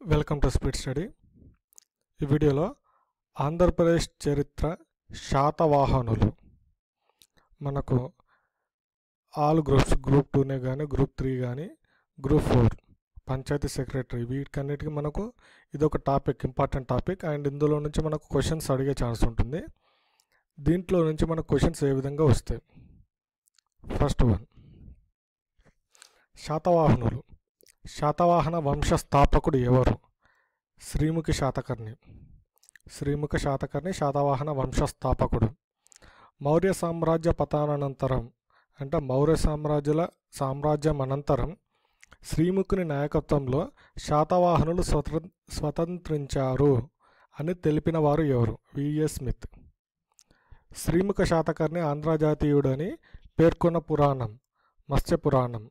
Welcome to speed study ఈ వీడియోలో ఆంధ్రప్రదేశ్ చరిత్ర శాతవాహనులు. మనకు ఆల్ గ్రూప్స్ గ్రూప్ టూనే కానీ గ్రూప్ త్రీ కానీ గ్రూప్ ఫోర్ పంచాయతీ సెక్రటరీ వీటికన్నిటికీ మనకు ఇది ఒక టాపిక్ ఇంపార్టెంట్ టాపిక్. అండ్ ఇందులో నుంచి మనకు క్వశ్చన్స్ అడిగే ఛాన్స్ ఉంటుంది. దీంట్లో నుంచి మనకు క్వశ్చన్స్ ఏ విధంగా వస్తాయి? ఫస్ట్ వన్ శాతవాహనులు. శాతవాహన వంశ స్థాపకుడు ఎవరు? శ్రీముఖి శాతకర్ణి. శ్రీముఖ శాతకర్ణి శాతవాహన వంశ స్థాపకుడు మౌర్య సామ్రాజ్య పతనానంతరం అంటే మౌర్య సామ్రాజ్యుల సామ్రాజ్యం అనంతరం శ్రీముఖుని నాయకత్వంలో శాతవాహనులు స్వత స్వతంత్రించారు అని తెలిపిన వారు ఎవరు? V S Smith. Srimukha Satakarni ఆంధ్రజాతీయుడని పేర్కొన్న పురాణం మత్స్య పురాణం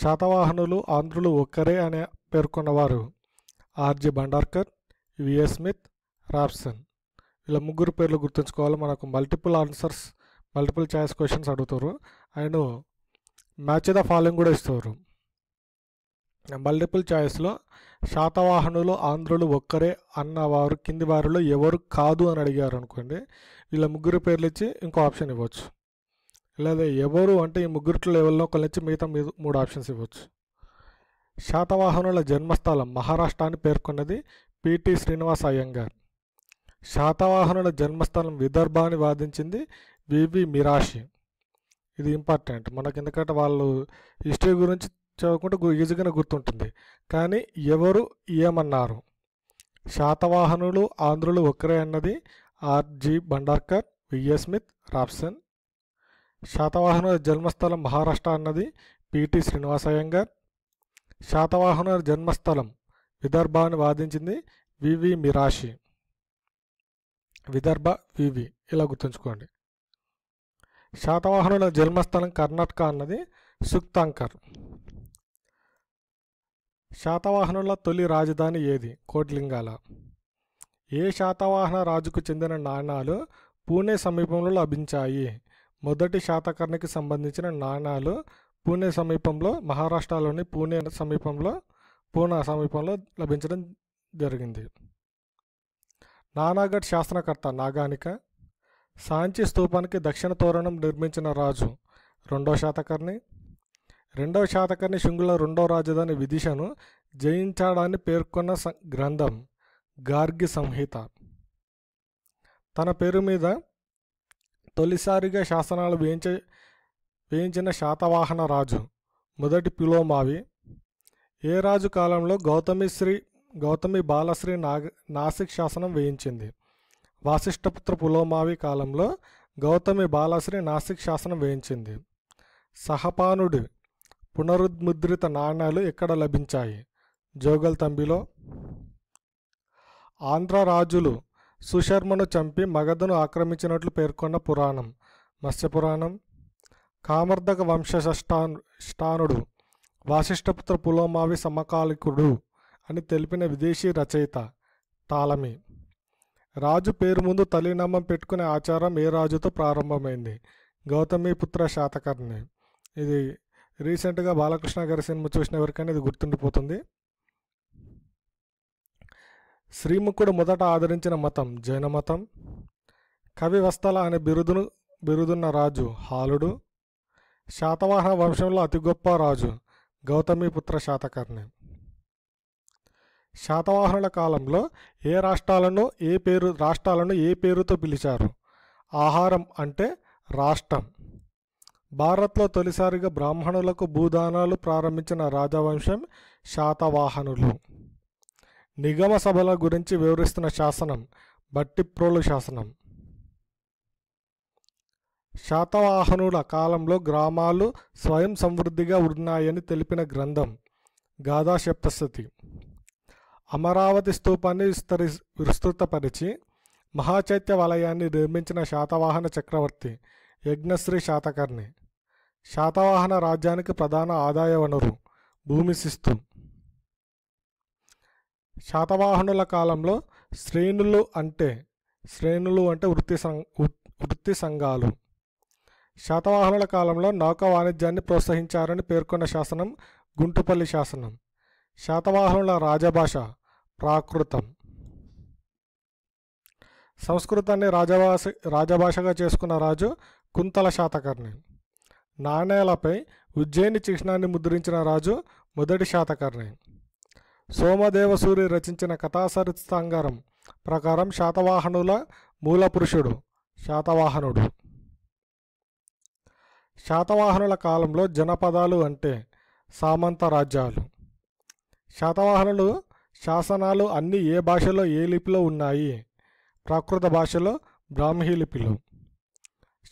శాతవాహనులు ఆంధ్రులు ఒక్కరే అని పేర్కొన్నవారు. R G Bhandarkar V S Smith Rapson ఇలా ముగ్గురు పేర్లు గుర్తుంచుకోవాలి. మనకు multiple answers multiple choice questions అడుగుతారు. అండ్ మ్యాచ్ ద ఫాలోయింగ్ కూడా ఇస్తారు. మల్టిపుల్ చాయిస్లో శాతవాహనులు ఆంధ్రులు ఒక్కరే అన్నవారు కింది వారిలో ఎవరు కాదు అని అడిగారు అనుకోండి వీళ్ళ ముగ్గురు పేర్లు ఇచ్చి ఇంకో ఆప్షన్ ఇవ్వచ్చు. లేదా ఎవరు అంటే ఈ ముగ్గురిట్లో లెవెల్లో ఒకళ్ళు మిగతా మీద మూడు ఆప్షన్స్ ఇవ్వచ్చు. శాతవాహనుల జన్మస్థలం మహారాష్ట్ర అని పేర్కొన్నది పిటి శ్రీనివాస్ అయ్యంగార్. శాతవాహనుల జన్మస్థలం విదర్భ అని వాదించింది వివి మిరాషి. ఇది ఇంపార్టెంట్. మనకి ఎందుకంటే వాళ్ళు హిస్టరీ గురించి చదువుకుంటే ఈజీగానే గుర్తుంటుంది. కానీ ఎవరు ఏమన్నారు? శాతవాహనులు ఆంధ్రులు ఒక్కరే అన్నది R G Bhandarkar V S Smith Rapson శాతవాహనుల జన్మస్థలం మహారాష్ట్ర అన్నది పిటి శ్రీనివాసయ్యంగార్ శాతవాహనుల జన్మస్థలం విదర్భ అని వాదించింది వివి మిరాషి. విదర్భ వివి ఇలా గుర్తుంచుకోండి. శాతవాహనుల జన్మస్థలం కర్ణాటక అన్నది సుక్తాంకర్. శాతవాహనుల తొలి రాజధాని ఏది? కోట్లింగాల. ఏ శాతవాహన రాజుకు చెందిన నాణాలు పూణే సమీపంలో లభించాయి? మొదటి శాతకర్ణికి సంబంధించిన నాణాలు పూణే సమీపంలో మహారాష్ట్రలోని పూణే సమీపంలో పూనా సమీపంలో లభించడం జరిగింది. నానాగఢ్ శాసనకర్త నాగానిక సాంచి స్తూపానికి దక్షిణ తోరణం నిర్మించిన రాజు రెండో శాతకర్ణి రెండవ శాతకర్ణి శుంగుల రెండవ రాజధాని విదిశను జయించాడని పేర్కొన్న గ్రంథం గార్గి సంహిత. తన పేరు మీద తొలిసారిగా శాసనాలు వేయించ వేయించిన శాతవాహన రాజు మొదటి పిలోమావి. ఏ రాజు కాలంలో గౌతమి శ్రీ గౌతమి బాలశ్రీ నాగ నాసిక్ శాసనం వేయించింది? వాసిష్ఠపుత్ర పులోమావి కాలంలో గౌతమి బాలశ్రీ నాసిక్ శాసనం వేయించింది. సహపానుడి పునరుద్ముద్రిత నాణ్యాలు ఎక్కడ లభించాయి? జోగల్ తంబిలో. ఆంధ్ర రాజులు సుశర్మను చంపి మగధను ఆక్రమించినట్లు పేర్కొన్న పురాణం. మత్స్యపురాణం. కామర్దక వంశష్టాను వాసిష్ఠపుత్ర పులోమావి సమకాలికుడు అని తెలిపిన విదేశీ రచయిత తాళమి. రాజు పేరు ముందు తల్లినామం పెట్టుకునే ఆచారం ఏ రాజుతో ప్రారంభమైంది? గౌతమి పుత్ర శాతకర్ణి. ఇది రీసెంట్గా బాలకృష్ణ గారి సినిమా చూసిన ఎవరికైనా ఇది గుర్తుండిపోతుంది? శ్రీముఖుడు మొదట ఆదరించిన మతం జైన మతం. కవి వస్తల అనే బిరుదును బిరుదున్న రాజు హాలుడు. శాతవాహన వంశంలో అతి గొప్ప రాజు గౌతమిపుత్ర శాతకర్ణి. శాతవాహనుల కాలంలో ఏ రాష్ట్రాలను ఏ పేరు రాష్ట్రాలను ఏ పేరుతో పిలిచారు? ఆహారం అంటే రాష్ట్రం. భారత్లో తొలిసారిగా బ్రాహ్మణులకు భూదానాలు ప్రారంభించిన రాజవంశం శాతవాహనులు. నిగమ సభల గురించి వివరిస్తున్న శాసనం బట్టిప్రోలు శాసనం. శాతవాహనుల కాలంలో గ్రామాలు స్వయం సమృద్ధిగా ఉన్నాయని తెలిపిన గ్రంథం గాథా అమరావతి స్తూపాన్ని విస్తరి విస్తృతపరిచి మహాచైత్య వలయాన్ని నిర్మించిన శాతవాహన చక్రవర్తి యజ్ఞశ్రీ శాతకర్ణి. శాతవాహన రాజ్యానికి ప్రధాన ఆదాయ వనరు భూమి శిస్తు. శాతవాహనుల కాలంలో శ్రేణులు అంటే శ్రేణులు అంటే వృత్తి సం వృత్తి సంఘాలు. శాతవాహనుల కాలంలో నౌక వాణిజ్యాన్ని ప్రోత్సహించారని పేర్కొన్న శాసనం గుంటుపల్లి శాసనం. శాతవాహనుల రాజభాష ప్రాకృతం. సంస్కృతాన్ని రాజభాష రాజభాషగా చేసుకున్న రాజు కుంతల శాతకర్ణి. నాణేలపై ఉజ్జయిని చిహ్నాన్ని ముద్రించిన రాజు మొదటి శాతకర్ణి. సోమదేవసూరి రచించిన కథాసరిత్సాంగారం ప్రకారం శాతవాహనుల మూలపురుషుడు శాతవాహనుడు. శాతవాహనుల కాలంలో జనపదాలు అంటే సామంత రాజ్యాలు. శాతవాహనులు శాసనాలు అన్నీ ఏ భాషలో ఏ లిపిలో ఉన్నాయి? ప్రాకృత భాషలో బ్రాహ్మీ లిపిలో.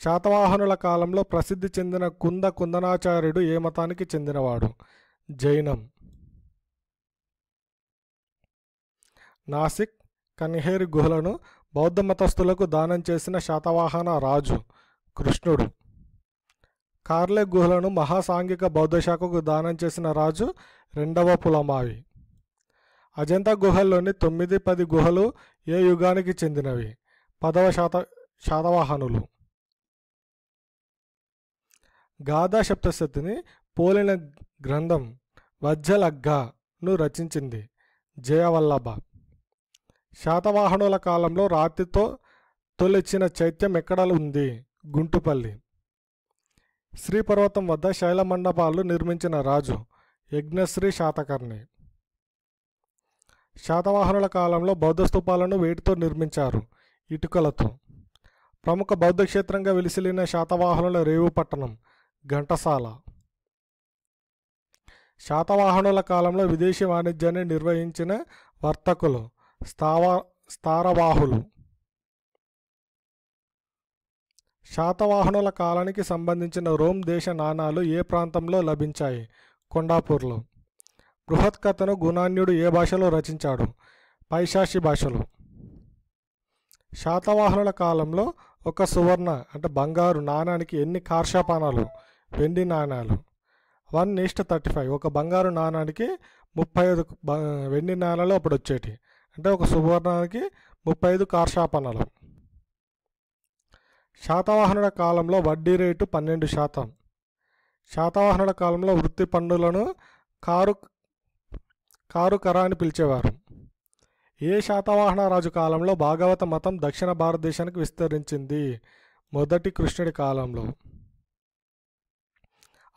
శాతవాహనుల కాలంలో ప్రసిద్ధి చెందిన కుంద కుందనాచార్యుడు ఏ మతానికి చెందినవాడు? జైనం. నాసిక్ కన్హేరి గుహలను బౌద్ధ మతస్థులకు దానం చేసిన శాతవాహన రాజు కృష్ణుడు. కార్లే గుహలను మహాసాంఘిక బౌద్ధశాఖకు దానం చేసిన రాజు రెండవ పులమావి. అజంతా గుహల్లోని తొమ్మిది పది గుహలు ఏ యుగానికి చెందినవి? పదవ శాత శాతవాహనులు. గాథా సప్తశతిని పోలిన గ్రంథం వజ్జలగ్గాను రచించింది జయవల్లభ. శాతవాహనుల కాలంలో రాతితో తొలిచిన చైత్యం ఎక్కడ ఉంది? గుంటుపల్లి. శ్రీపర్వతం వద్ద శైల మండపాలు నిర్మించిన రాజు యజ్ఞశ్రీ శాతకర్ణి. శాతవాహనుల కాలంలో బౌద్ధ స్థూపాలను వేటితో నిర్మించారు? ఇటుకలతో. ప్రముఖ బౌద్ధ క్షేత్రంగా విలిసిలిన శాతవాహనుల రేవు పట్టణం ఘంటసాల. శాతవాహనుల కాలంలో విదేశీ వాణిజ్యాన్ని నిర్వహించిన వర్తకులు స్థావా స్థారవాహులు. శాతవాహనుల కాలానికి సంబంధించిన రోమ్ దేశ నాణాలు ఏ ప్రాంతంలో లభించాయి? కొండాపూర్లో. బృహత్ కథను గుణాన్యుడు ఏ భాషలో రచించాడు? పైశాషి భాషలో. శాతవాహనుల కాలంలో ఒక సువర్ణ అంటే బంగారు నాణానికి ఎన్ని కార్షపానాలు? వెండి నాణాలు. One is to thirty five. ఒక బంగారు నాణానికి ముప్పై ఐదు వెండి నాణాలు అప్పుడు వచ్చేటి అంటే ఒక సువర్ణానికి ముప్పై ఐదు కార్షాపణలు శాతవాహనుల కాలంలో వడ్డీ రేటు పన్నెండు శాతం. శాతవాహనుల కాలంలో వృత్తి పన్నులను కారు కారు కర అని పిలిచేవారు. ఏ శాతవాహన రాజు కాలంలో భాగవత మతం దక్షిణ భారతదేశానికి విస్తరించింది? మొదటి కృష్ణుడి కాలంలో.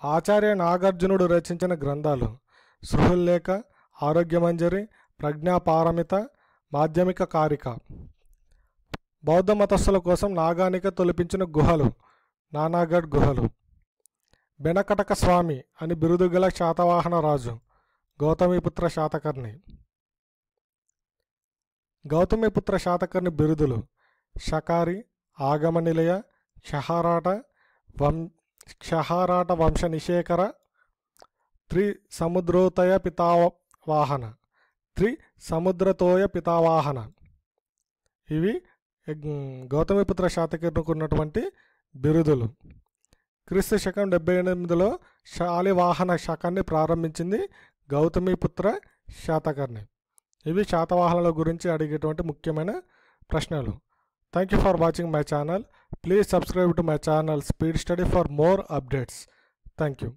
ఆచార్య నాగార్జునుడు రచించిన గ్రంథాలు సృహుల్లేఖ ఆరోగ్యమంజరి ప్రజ్ఞాపారమిత మాధ్యమిక కారిక. బౌద్ధ మతస్థుల కోసం నాగానిక తొలిపించిన గుహలు నానాగఢ్ గుహలు. బెనకటక స్వామి అని బిరుదుగల శాతవాహన రాజు గౌతమిపుత్ర శాతకర్ణి. గౌతమిపుత్ర శాతకర్ణి బిరుదులు షకారి ఆగమ నిలయ క్షహారాట వం క్షహారాట వంశ నిషేకర త్రి సముద్రోతయ పితావాహన త్రి సముద్రతోయ పితావాహన. ఇవి గౌతమిపుత్ర శాతకర్ణికి ఉన్నటువంటి బిరుదులు. క్రీస్తు శకం డెబ్బై ఎనిమిదిలో శాలివాహన శకాన్ని ప్రారంభించింది గౌతమిపుత్ర శాతకర్ణి. ఇవి శాతవాహనల గురించి అడిగేటువంటి ముఖ్యమైన ప్రశ్నలు. Thank you for watching my channel please subscribe to my channel speed study for more updates thank you